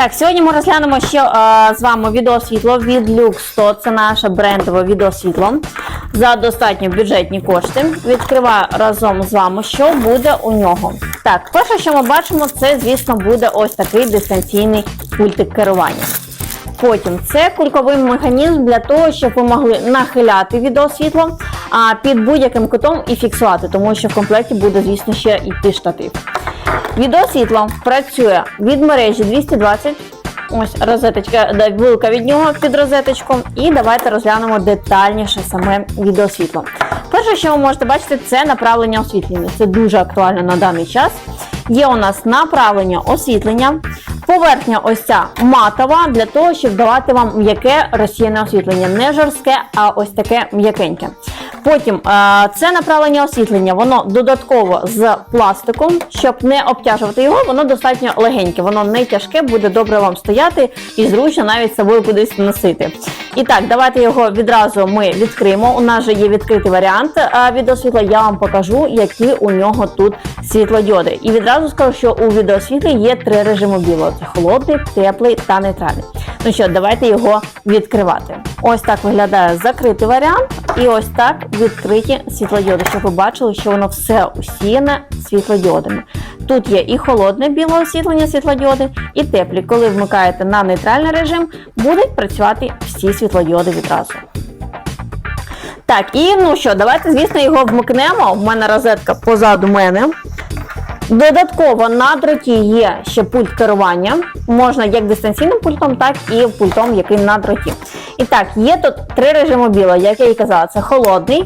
Так, сьогодні ми розглянемо ще е, з вами відеосвітло від Lux 100. Це наше брендове відеосвітло за достатньо бюджетні кошти. Відкриваю разом з вами, що буде у нього. Так, перше, що ми бачимо, це, звісно, буде ось такий дистанційний пультик керування. Потім це кульковий механізм для того, щоб ви могли нахиляти відеосвітло під будь-яким кутом і фіксувати, тому що в комплекті буде, звісно, ще йти штатив. Відеосвітло працює від мережі 220. Ось розеточка, вилка від нього під розеточку. І давайте розглянемо детальніше саме відеосвітло. Перше, що ви можете бачити, це направлення освітлення. Це дуже актуально на даний час. Є у нас направлення освітлення. Поверхня ось ця матова для того, щоб давати вам м'яке розсіяне освітлення. Не жорстке, а ось таке м'якеньке. Потім е, це направлення освітлення, воно додатково з пластиком, щоб не обтяжувати його, воно достатньо легеньке, воно не тяжке, буде добре вам стояти і зручно навіть з собою кудись носити. І так, давайте його відразу ми відкриємо. У нас же є відкритий варіант е, відеосвітла. Я вам покажу, які у нього тут світлодіоди. І відразу скажу, що у відеосвітлі є три режими білого: це холодний, теплий та нейтральний. Ну що, давайте його відкривати. Ось так виглядає закритий варіант, і ось так відкриті світлодіоди, щоб ви бачили, що воно все усіяне світлодіодами. Тут є і холодне біле освітлення світлодіоди, і теплі. Коли вмикаєте на нейтральний режим, будуть працювати всі світлодіоди відразу. Так, і ну що, давайте, звісно, його вмикнемо. У мене розетка позаду мене. Додатково на дроті є ще пульт керування. Можна як дистанційним пультом, так і пультом, який на дроті. І так, є тут три режими білого, як я і казала, це холодний,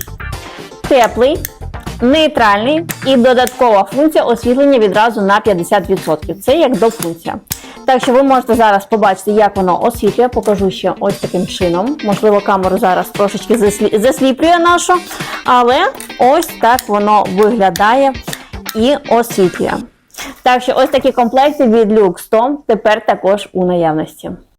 теплий, нейтральний і додаткова функція освітлення відразу на 50%. Це як до функція. Так що ви можете зараз побачити, як воно освітлює. Покажу ще ось таким чином. Можливо, камеру зараз трошечки заслі- засліплює нашу, але ось так воно виглядає і освітлює. Так що ось такі комплекти від Lux 100 тепер також у наявності.